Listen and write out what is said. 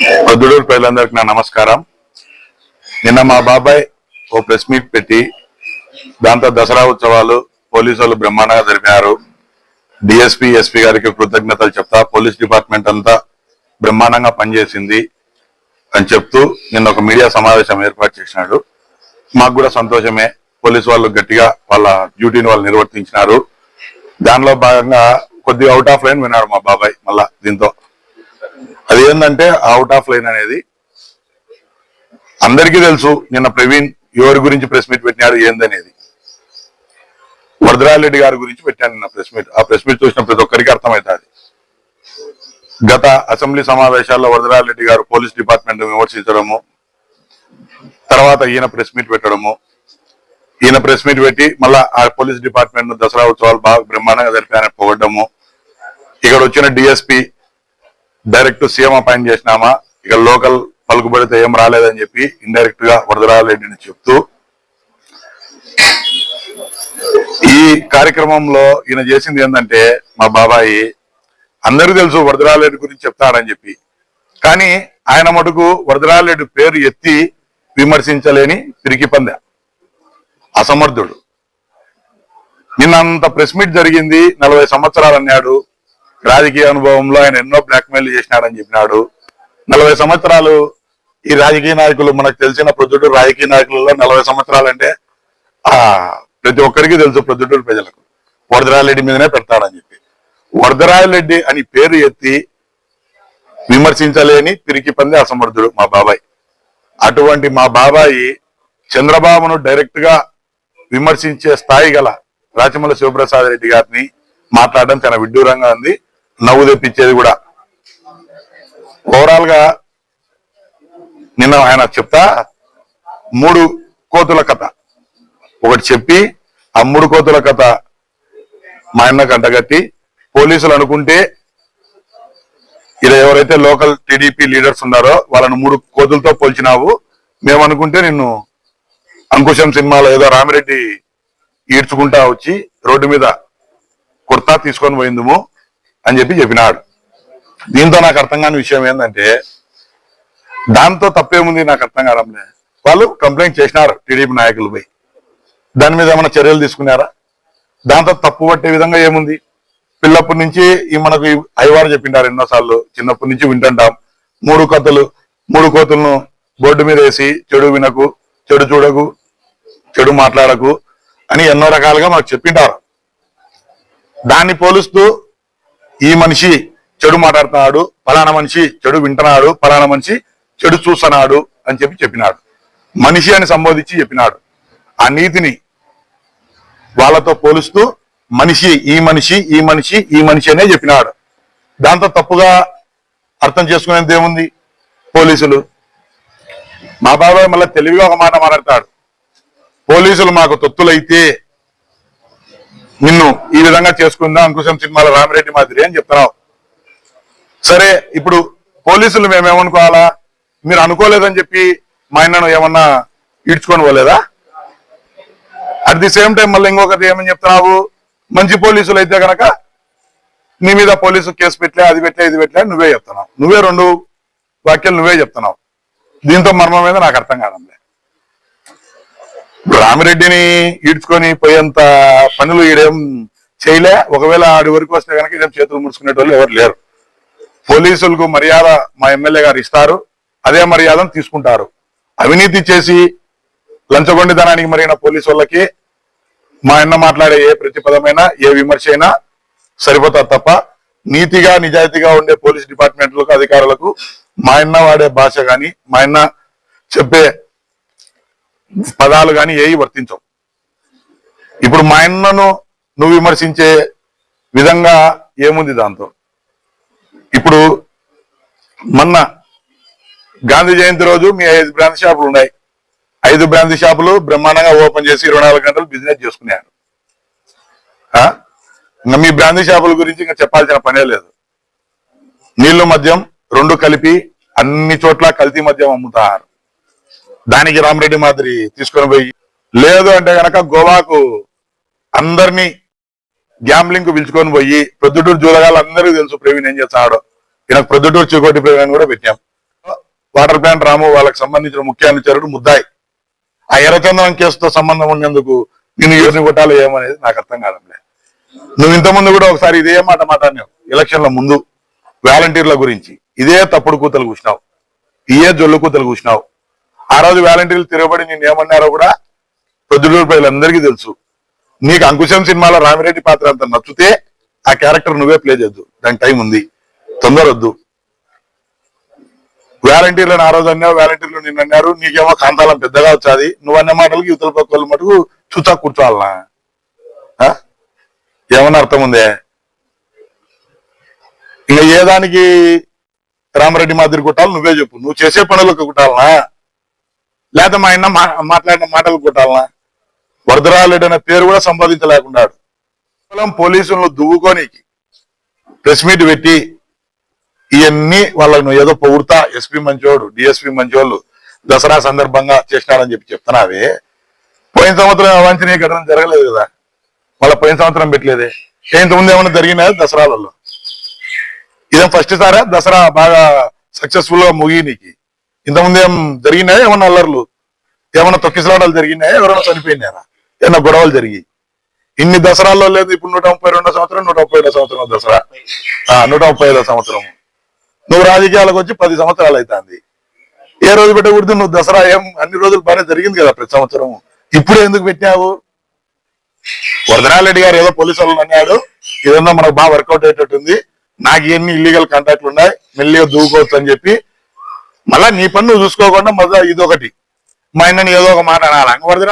పొద్దుడూరు ప్రజలందరికీ నా నమస్కారం. నిన్న మా బాబాయ్ ఓ ప్రెస్ మీట్ పెట్టి దాంతో దసరా ఉత్సవాలు పోలీసు వాళ్ళు బ్రహ్మాండంగా జరిపినారు డిఎస్పీ ఎస్పీ గారికి కృతజ్ఞతలు చెప్తా పోలీస్ డిపార్ట్మెంట్ అంతా బ్రహ్మాండంగా పనిచేసింది అని చెప్తూ నిన్న ఒక మీడియా సమావేశం ఏర్పాటు చేసినాడు. మాకు కూడా సంతోషమే. పోలీసు వాళ్ళు గట్టిగా వాళ్ళ డ్యూటీని వాళ్ళు నిర్వర్తించినారు. దానిలో భాగంగా కొద్దిగా అవుట్ ఆఫ్ లైన్ విన్నాడు మా బాబాయ్ మళ్ళా దీంతో. అది ఏంటంటే అవుట్ ఆఫ్ లైన్ అనేది అందరికీ తెలుసు నిన్న ప్రవీణ్ ఎవరి గురించి ప్రెస్ మీట్ పెట్టినాడు ఏందనేది. వరదరాజరెడ్డి గారి గురించి పెట్టాను నిన్న ప్రెస్ మీట్ ఆ ప్రెస్ మీట్ చూసిన ప్రతి ఒక్కరికి అర్థమవుతుంది. గత అసెంబ్లీ సమావేశాల్లో వరదరాజరెడ్డి గారు పోలీస్ డిపార్ట్మెంట్ విమర్శించడము తర్వాత ఈయన ప్రెస్ మీట్ పెట్టడము ఈయన ప్రెస్ మీట్ పెట్టి మళ్ళా ఆ పోలీస్ డిపార్ట్మెంట్ దసరా ఉత్సవాలు బాగా బ్రహ్మాండంగా జరిపారని పొగడ్డము ఇక్కడ వచ్చిన డిఎస్పీ డైరెక్ట్ సీఎం అపాయింట్ చేసినామా? ఇక లోకల్ పలుకుబడితే ఏం రాలేదని చెప్పి ఇండైరెక్ట్గా వరదరారెడ్డిని చెప్తూ ఈ కార్యక్రమంలో ఈయన చేసింది ఏంటంటే మా బాబాయి అందరికీ తెలుసు వరదరారెడ్డి గురించి చెప్తాడని చెప్పి. కానీ ఆయన మటుకు వరదరారెడ్డి పేరు ఎత్తి విమర్శించలేని తిరిగి పంద అసమర్థుడు. నిన్నంత ప్రెస్ మీట్ జరిగింది నలభై సంవత్సరాలు అన్నాడు రాజకీయ అనుభవంలో ఆయన ఎన్నో బ్లాక్మెయిల్ చేసినాడని చెప్పినాడు. నలభై సంవత్సరాలు ఈ రాజకీయ నాయకులు మనకు తెలిసిన ప్రొద్దుటూరు రాజకీయ నాయకులలో నలభై సంవత్సరాలు అంటే ఆ ప్రతి ఒక్కరికి తెలుసు ప్రొద్దుటూరు ప్రజలకు. వరదరాజరెడ్డి మీదనే పెడతాడని చెప్పి. వరదరాజరెడ్డి అని పేరు ఎత్తి విమర్శించలేని పిరికి పంది అసమర్థుడు మా బాబాయ్. అటువంటి మా బాబాయి చంద్రబాబును డైరెక్ట్గా విమర్శించే స్థాయి గల రాచమల్ల శివప్రసాద్ రెడ్డి గారిని మాట్లాడడం చాలా విడ్డూరంగా ఉంది. నవ్వు తెప్పించేది కూడా. ఓవరాల్గా నిన్న ఆయన చెప్తా మూడు కోతుల కథ. ఒకటి చెప్పి ఆ మూడు కోతుల కథ మా అన్నకు కంటగట్టి పోలీసులు అనుకుంటే ఇలా ఎవరైతే లోకల్ టీడీపీ లీడర్స్ ఉన్నారో వాళ్ళని మూడు కోతులతో పోల్చినావు మేము అనుకుంటే నిన్ను అంకుశం సినిమాలో ఏదో రామిరెడ్డి ఈడ్చుకుంటా వచ్చి రోడ్డు మీద కుర్తా తీసుకొని పోయిందుము. అని చెప్పి చెప్పినాడు. దీంతో నాకు అర్థం కాని విషయం ఏంటంటే దాంతో తప్పేముంది నాకు అర్థం కావడంలే. వాళ్ళు కంప్లైంట్ చేసినారు టీడీపీ నాయకులపై దాని మీద ఏమైనా చర్యలు తీసుకున్నారా? దాంతో తప్పు పట్టే విధంగా ఏముంది? పిల్లప్పటి నుంచి ఈ మనకు అయ్యవారు చెప్పిండారు ఎన్నోసార్లు చిన్నప్పటి నుంచి వింటుంటాం. మూడు కథలు మూడు కోతులను బోర్డు మీద వేసి చెడు వినకు చెడు చూడకు చెడు మాట్లాడకు అని ఎన్నో రకాలుగా మాకు చెప్పింటారు. దాన్ని పోలుస్తూ ఈ మనిషి చెడు మాట్లాడుతున్నాడు ఫలానా మనిషి చెడు వింటున్నాడు ఫలానా మనిషి చెడు చూస్తున్నాడు అని చెప్పి చెప్పినాడు. మనిషి అని సంబోధించి చెప్పినాడు. ఆ నీతిని వాళ్ళతో పోలుస్తూ మనిషి ఈ మనిషి ఈ మనిషి ఈ మనిషి అనే చెప్పినాడు. దాంతో తప్పుగా అర్థం చేసుకునేది ఏముంది? పోలీసులు. మా బాబాయ్ మళ్ళీ తెలివిగా ఒక మాట మాట్లాడతాడు. పోలీసులు మాకు తొత్తులైతే నిన్ను ఈ విధంగా చేసుకుందాం అంకుశం సినిమాలో రామిరెడ్డి మాదిరి అని చెప్తున్నావు. సరే ఇప్పుడు పోలీసులు మేమేమనుకోవాలా? మీరు అనుకోలేదని చెప్పి మా ఆయనను ఏమన్నా ఈడ్చుకొని పోలేదా? అట్ ది సేమ్ టైం మళ్ళీ ఇంకొకటి ఏమని చెప్తున్నావు? మంచి పోలీసులు అయితే గనక నీ మీద పోలీసు కేసు పెట్టలే అది పెట్టలే ఇది పెట్టలే నువ్వే చెప్తున్నావు. నువ్వే రెండు వాక్యాలు నువ్వే చెప్తున్నావు. దీంతో మర్మం మీద నాకు అర్థం కాదండి రామిరెడ్డిని ఈడ్చుకొని పోయేంత పనులు ఈడేం చేయలే. ఒకవేళ ఆడి వరకు వస్తే కనుక ఇదేం చేతులు ముడుచుకునే వాళ్ళు ఎవరు లేరు. పోలీసులకు మర్యాద మా ఎమ్మెల్యే గారు ఇస్తారు. అదే మర్యాదను తీసుకుంటారు. అవినీతి చేసి లంచగొండితనానికి మరిగిన పోలీసు వాళ్ళకి మా అన్న మాట్లాడే ఏ ప్రతిపదమైనా ఏ విమర్శ అయినా సరిపోతారు తప్ప నీతిగా నిజాయితీగా ఉండే పోలీస్ డిపార్ట్మెంట్లకు అధికారులకు మా అన్న వాడే భాష కానీ మా అన్న చెప్పే పదాలు కానీ ఏవి వర్తించవు. ఇప్పుడు మా అన్నను నువ్వు విమర్శించే విధంగా ఏముంది దాంతో? ఇప్పుడు మొన్న గాంధీ జయంతి రోజు మీ ఐదు బ్రాంచ్ షాపులు ఉన్నాయి. ఐదు బ్రాంచ్ షాపులు బ్రహ్మాండంగా ఓపెన్ చేసి ఇరవై నాలుగు గంటలు బిజినెస్ చేసుకున్నారు ఆ? ఇంకా మీ బ్రాంచ్ షాపుల గురించి ఇంకా చెప్పాల్సిన పనే లేదు. నీళ్ళు మద్యం రెండు కలిపి అన్ని చోట్ల కల్తీ మద్యం అమ్ముతారు. దానికి రామరెడ్డి మాదిరి తీసుకొని పోయి లేదు అంటే గనక గోవాకు అందరినీ గ్యాంబ్లింగ్కు పిలుచుకొని పోయి ప్రొద్దుటూరు జూలగాలు అందరికీ తెలుసు ప్రవీణ్ ఏం చేస్తాడో. ఈయన ప్రొద్దుటూరు చికోటి ప్రవీణ్ కూడా పెట్టాం. వాటర్ ప్లాంట్ రాము వాళ్ళకి సంబంధించిన ముఖ్య అనుచరుడు ముద్దాయి. ఆ ఎర్రచందనం కేసుతో సంబంధం ఉన్నందుకు నేను ఎవరిని కొట్టాలో ఏమనేది నాకు అర్థం కాదంలే నువ్వు ఇంతకుముందు కూడా ఒకసారి ఇదే మాట మాట్లాడినావు ఎలక్షన్ల ముందు. వాలంటీర్ల గురించి. ఇదే తప్పుడు కూతలు కూసినావు. ఇయే జొల్లు కూతలు కూసినావు. ఆ రోజు వాలంటీర్లు తిరగబడి నేను ఏమన్నారో కూడా ప్రొద్దుటూరు ప్రజలందరికీ తెలుసు. నీకు అంకుశం సినిమాలో రామిరెడ్డి పాత్ర అంత నచ్చితే ఆ క్యారెక్టర్ నువ్వే ప్లే చేద్దు. దానికి టైం ఉంది. తొందర వద్దు వాలంటీర్లను ఆ రోజు అన్నావు వాలంటీర్లు నిన్ను అన్నారు నీకేమో కాంతాలం పెద్దగా వచ్చాది. నువ్వు అన్న మాటలకి యువతల పక్కల మటుకు చూచా కూర్చోవాలనా? ఆ? ఏమన్నా అర్థం ఉందే? ఇంకా ఏ దానికి రామరెడ్డి మాదిరి కొట్టాలి నువ్వే చెప్పు. నువ్వు చేసే పనులకు కొట్టాలనా? లేదా మా ఆయన మా- మాట్లాడిన మాటలు కొట్టాలనా? వరదరారెడ్డి అనే పేరు కూడా సంపాదించలేకున్నాడు కేవలం పోలీసులను దువ్వుకోనికి ప్రెస్ మీట్ పెట్టి ఇవన్నీ వాళ్ళను ఏదో పొగుడుతా ఎస్పీ మంచోడు డిఎస్పీ మంచోళ్ళు దసరా సందర్భంగా చేసినారని చెప్పి చెప్తున్నావే. పోయిన సంవత్సరం అవాంఛనీయ ఘటన జరగలేదు కదా. మళ్ళీ పోయిన సంవత్సరం పెట్టలేదే. ఇంతకుముందు ఏమైనా జరిగినా దసరాలలో? ఇదే ఫస్ట్ సారా? దసరా బాగా సక్సెస్ఫుల్గా ముగి నీకు ఇంతకుముందు ఏం జరిగినాయా? ఏమన్నా అల్లర్లు? ఏమన్నా తొక్కిసలాడాలు జరిగినాయా? ఎవరైనా చనిపోయినారా? ఏమన్నా గొడవలు జరిగి ఇన్ని దసరాల్లో లేదు ఇప్పుడు నూట ముప్పై రెండో సంవత్సరం నూట ముప్పై ఐదో సంవత్సరం దసరా. ఆ, నూట ముప్పై ఐదో సంవత్సరం. నువ్వు రాజకీయాలకు వచ్చి పది సంవత్సరాలు అవుతుంది ఏ రోజు పెట్టకూడదు నువ్వు దసరా ఏం అన్ని రోజులు బాగానే జరిగింది కదా ప్రతి సంవత్సరం. ఇప్పుడు ఎందుకు పెట్టినావు? వరదనారెడ్డి గారు ఏదో పోలీసు వాళ్ళు అన్నాడు. ఇదన్నా మనకు బాగా వర్కౌట్ అయ్యేటట్టుంది. నాకు ఎన్ని ఇల్లీగల్ కాంటాక్ట్లు ఉన్నాయి. మెల్లిగా దూకోవచ్చు అని చెప్పి మళ్ళా నీ పని నువ్వు చూసుకోకుండా మొదలు ఇదొకటి. మా ఆయనని ఏదో ఒక మాట అనాలి? వరదరా